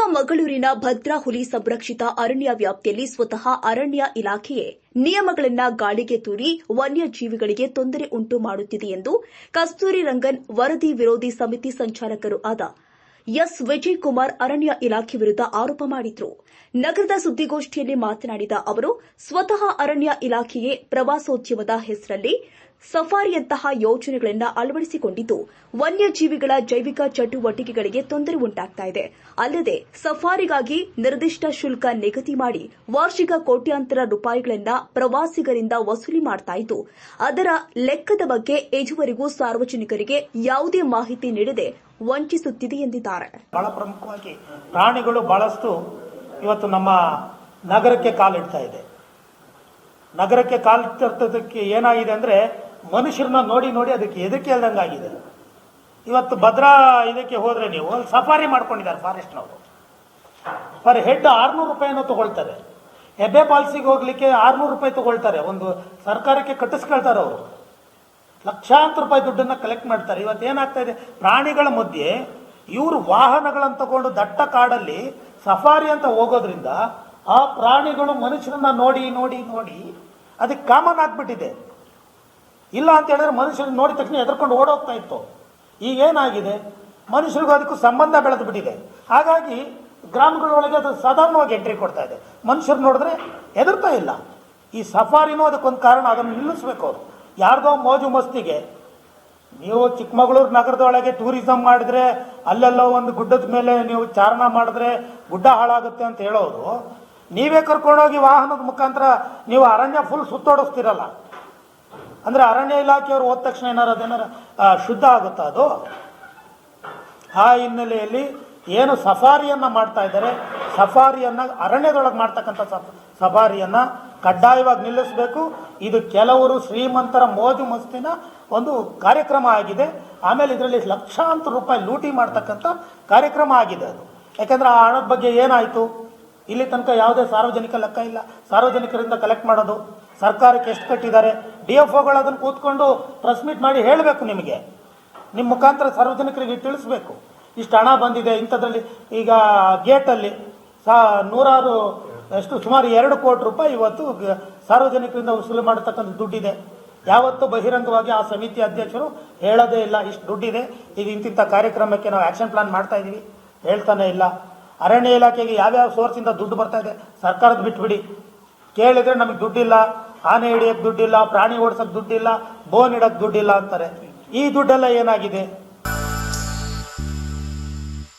ಚಿಕ್ಕಮಗಳೂರಿನ ಭದ್ರಾ ಹುಲಿ ಸಂರಕ್ಷಿತ ಅರಣ್ಯ ವ್ಯಾಪ್ತಿಯಲ್ಲಿ ಸ್ವತಃ ಅರಣ್ಯ ಇಲಾಖೆಯೇ ನಿಯಮಗಳನ್ನು ಗಾಳಿಗೆ ತೂರಿ ವನ್ಯಜೀವಿಗಳಿಗೆ ತೊಂದರೆ ಉಂಟು ಮಾಡುತ್ತಿದೆ ಎಂದು ಕಸ್ತೂರಿ ರಂಗನ್ ವರದಿ ವಿರೋಧಿ ಸಮಿತಿ ಸಂಚಾಲಕರು ಆದ ಎಸ್ ವಿಜಯ್ ಕುಮಾರ್ ಅರಣ್ಯ ಇಲಾಖೆ ವಿರುದ್ಧ ಆರೋಪ ಮಾಡಿದ್ರು. ನಗರದ ಸುದ್ದಿಗೋಷ್ಠಿಯಲ್ಲಿ ಮಾತನಾಡಿದ ಅವರು, ಸ್ವತಃ ಅರಣ್ಯ ಇಲಾಖೆಯೇ ಪ್ರವಾಸೋದ್ಯಮದ ಹೆಸರಲ್ಲಿ ಸಫಾರಿಯಂತಹ ಯೋಜನೆಗಳನ್ನು ಅಳವಡಿಸಿಕೊಂಡಿದ್ದು, ವನ್ಯಜೀವಿಗಳ ಜೈವಿಕ ಚಟುವಟಿಕೆಗಳಿಗೆ ತೊಂದರೆ ಉಂಟಾಗ್ತಾ ಇದೆ. ಅಲ್ಲದೆ, ಸಫಾರಿಗಾಗಿ ನಿರ್ದಿಷ್ಟ ಶುಲ್ಕ ನಿಗದಿ ಮಾಡಿ ವಾರ್ಷಿಕ ಕೋಟ್ಯಾಂತರ ರೂಪಾಯಿಗಳನ್ನ ಪ್ರವಾಸಿಗರಿಂದ ವಸೂಲಿ ಮಾಡ್ತಾ ಇದ್ದು, ಅದರ ಲೆಕ್ಕದ ಬಗ್ಗೆ ಇದುವರೆಗೂ ಸಾರ್ವಜನಿಕರಿಗೆ ಯಾವುದೇ ಮಾಹಿತಿ ನೀಡದೆ ವಂಚಿಸುತ್ತಿದೆ ಎಂದಿದ್ದಾರೆ. ಬಹಳ ಪ್ರಮುಖವಾಗಿ ಪ್ರಾಣಿಗಳು ಬಹಳಷ್ಟು ಇವತ್ತು ನಮ್ಮ ನಗರಕ್ಕೆ ಕಾಲಿಡ್ತಾ ಇದೆ. ನಗರಕ್ಕೆ ಕಾಲಿಟ್ಟಿರ್ತದಕ್ಕೆ ಏನಾಗಿದೆ ಅಂದರೆ ಮನುಷ್ಯರನ್ನ ನೋಡಿ ನೋಡಿ ಅದಕ್ಕೆ ಎದಕ್ಕೆ ಇಲ್ದಂಗಾಗಿದೆ ಇವತ್ತು ಭದ್ರಾ ಇದಕ್ಕೆ ಹೋದರೆ ನೀವು, ಅಲ್ಲಿ ಸಫಾರಿ ಮಾಡ್ಕೊಂಡಿದ್ದಾರೆ ಫಾರೆಸ್ಟ್ನವರು ಪರ್ ಹೆಡ್ ಆರ್ನೂರು ರೂಪಾಯಿನೂ ತಗೊಳ್ತಾರೆ. ಎಬ್ಬೆ ಪಾಲ್ಸಿಗೆ ಹೋಗ್ಲಿಕ್ಕೆ ಆರ್ನೂರು ರೂಪಾಯಿ ತಗೊಳ್ತಾರೆ. ಒಂದು ಸರ್ಕಾರಕ್ಕೆ ಕಟ್ಟಿಸ್ಕೊಳ್ತಾರೆ ಅವರು. ಲಕ್ಷಾಂತರ ರೂಪಾಯಿ ದುಡ್ಡನ್ನು ಕಲೆಕ್ಟ್ ಮಾಡ್ತಾರೆ. ಇವತ್ತು ಏನಾಗ್ತಾ ಇದೆ? ಪ್ರಾಣಿಗಳ ಮಧ್ಯೆ ಇವರು ವಾಹನಗಳನ್ನು ತಗೊಂಡು ದಟ್ಟ ಕಾಡಲ್ಲಿ ಸಫಾರಿ ಅಂತ ಹೋಗೋದ್ರಿಂದ ಆ ಪ್ರಾಣಿಗಳು ಮನುಷ್ಯರನ್ನ ನೋಡಿ ನೋಡಿ ನೋಡಿ ಅದಕ್ಕೆ ಕಾಮನ್ ಆಗಿಬಿಟ್ಟಿದೆ. ಇಲ್ಲ ಅಂತ ಹೇಳಿದ್ರೆ ಮನುಷ್ಯರನ್ನ ನೋಡಿದ ತಕ್ಷಣ ಎದ್ರಕೊಂಡು ಓಡೋಗ್ತಾ ಇತ್ತು. ಈಗ ಏನಾಗಿದೆ? ಮನುಷ್ಯರಿಗೂ ಅದಕ್ಕೂ ಸಂಬಂಧ ಬೆಳೆದು ಬಿಟ್ಟಿದೆ. ಹಾಗಾಗಿ ಗ್ರಾಮಗಳೊಳಗೆ ಅದು ಸಾಧಾರಣವಾಗಿ ಎಂಟ್ರಿ ಕೊಡ್ತಾ ಇದೆ. ಮನುಷ್ಯರು ನೋಡಿದ್ರೆ ಹೆದರ್ತಾ ಇಲ್ಲ. ಈ ಸಫಾರಿನೂ ಅದಕ್ಕೊಂದು ಕಾರಣ, ಅದನ್ನು ನಿಲ್ಲಿಸ್ಬೇಕು ಅವರು. ಯಾರ್ದೋ ಮೋಜು ಮಸ್ತಿಗೆ. ನೀವು ಚಿಕ್ಕಮಗಳೂರು ನಗರದೊಳಗೆ ಟೂರಿಸಂ ಮಾಡಿದ್ರೆ ಅಲ್ಲೆಲ್ಲೋ ಒಂದು ಗುಡ್ಡದ ಮೇಲೆ ನೀವು ಚಾರಣ ಮಾಡಿದ್ರೆ ಗುಡ್ಡ ಹಾಳಾಗುತ್ತೆ ಅಂತ ಹೇಳೋದು ನೀವೇ ಕರ್ಕೊಂಡೋಗಿ ವಾಹನದ ಮುಖಾಂತರ ನೀವು ಅರಣ್ಯ ಫುಲ್ ಸುತ್ತೋಡಿಸ್ತಿರಲ್ಲ. ಅಂದ್ರೆ ಅರಣ್ಯ ಇಲಾಖೆಯವರು ಹೋದ ತಕ್ಷಣ ಏನಾರು ಅದೇನಾರ ಶುದ್ಧ ಆಗುತ್ತಾ ಅದು? ಆ ಹಿನ್ನೆಲೆಯಲ್ಲಿ ಏನು ಸಫಾರಿಯನ್ನು ಮಾಡ್ತಾ ಇದ್ದಾರೆ? ಸಫಾರಿಯನ್ನ ಅರಣ್ಯದೊಳಗೆ ಮಾಡ್ತಕ್ಕಂಥ ಸಫ- ಸಫಾರಿಯನ್ನ ಕಡ್ಡಾಯವಾಗಿ ನಿಲ್ಲಿಸಬೇಕು. ಇದು ಕೆಲವರು ಶ್ರೀಮಂತರ ಮೋಜು ಮಸ್ತಿನ ಒಂದು ಕಾರ್ಯಕ್ರಮ ಆಗಿದೆ. ಆಮೇಲೆ ಇದರಲ್ಲಿ ಲಕ್ಷಾಂತರ ರೂಪಾಯಿ ಲೂಟಿ ಮಾಡ್ತಕ್ಕಂಥ ಕಾರ್ಯಕ್ರಮ ಆಗಿದೆ ಅದು. ಯಾಕೆಂದ್ರೆ ಆ ಹಣದ ಬಗ್ಗೆ ಏನಾಯಿತು? ಇಲ್ಲಿ ತನಕ ಯಾವುದೇ ಸಾರ್ವಜನಿಕ ಲೆಕ್ಕ ಇಲ್ಲ. ಸಾರ್ವಜನಿಕರಿಂದ ಕಲೆಕ್ಟ್ ಮಾಡೋದು. ಸರ್ಕಾರಕ್ಕೆ ಎಷ್ಟು ಕಟ್ಟಿದ್ದಾರೆ? ಡಿ ಎಫ್ ಒಗಳು ಅದನ್ನು ಕೂತ್ಕೊಂಡು ಟ್ರಾನ್ಸ್ಮಿಟ್ ಮೀಟ್ ಮಾಡಿ ಹೇಳಬೇಕು ನಿಮಗೆ. ನಿಮ್ಮ ಮುಖಾಂತರ ಸಾರ್ವಜನಿಕರಿಗೆ ತಿಳಿಸ್ಬೇಕು. ಇಷ್ಟು ಹಣ ಬಂದಿದೆ ಇಂಥದ್ರಲ್ಲಿ. ಈಗ ಗೇಟಲ್ಲಿ ಸಾ ನೂರಾರು ಎಷ್ಟು ಸುಮಾರು ಎರಡು ಕೋಟಿ ರೂಪಾಯಿ ಇವತ್ತು ಸಾರ್ವಜನಿಕರಿಂದ ವಸೂಲಿ ಮಾಡತಕ್ಕಂಥ ದುಡ್ಡಿದೆ. ಯಾವತ್ತೂ ಬಹಿರಂಗವಾಗಿ ಆ ಸಮಿತಿ ಅಧ್ಯಕ್ಷರು ಹೇಳೋದೇ ಇಲ್ಲ ಇಷ್ಟು ದುಡ್ಡಿದೆ. ಈಗ ಇಂತಿಂಥ ಕಾರ್ಯಕ್ರಮಕ್ಕೆ ನಾವು ಆ್ಯಕ್ಷನ್ ಪ್ಲಾನ್ ಮಾಡ್ತಾ ಇದ್ದೀವಿ ಹೇಳ್ತಾನೆ ಇಲ್ಲ. ಅರಣ್ಯ ಇಲಾಖೆಗೆ ಯಾವ್ಯಾವ ಸೋರ್ಸಿಂದ ದುಡ್ಡು ಬರ್ತಾ ಇದೆ ಸರ್ಕಾರದ ಬಿಟ್ಬಿಡಿ. ಕೇಳಿದ್ರೆ ನಮಗೆ ದುಡ್ಡಿಲ್ಲ, ಆನೆ ಹಿಡಿಯೋಕ್ಕೆ ದುಡ್ಡಿಲ್ಲ, ಪ್ರಾಣಿ ಓಡ್ಸೋಕ್ಕೆ ದುಡ್ಡಿಲ್ಲ ಬೋನ್ ಇಡೋಕ್ಕೆ ದುಡ್ಡಿಲ್ಲ ಅಂತಾರೆ. ಈ ದುಡ್ಡೆಲ್ಲ ಏನಾಗಿದೆ?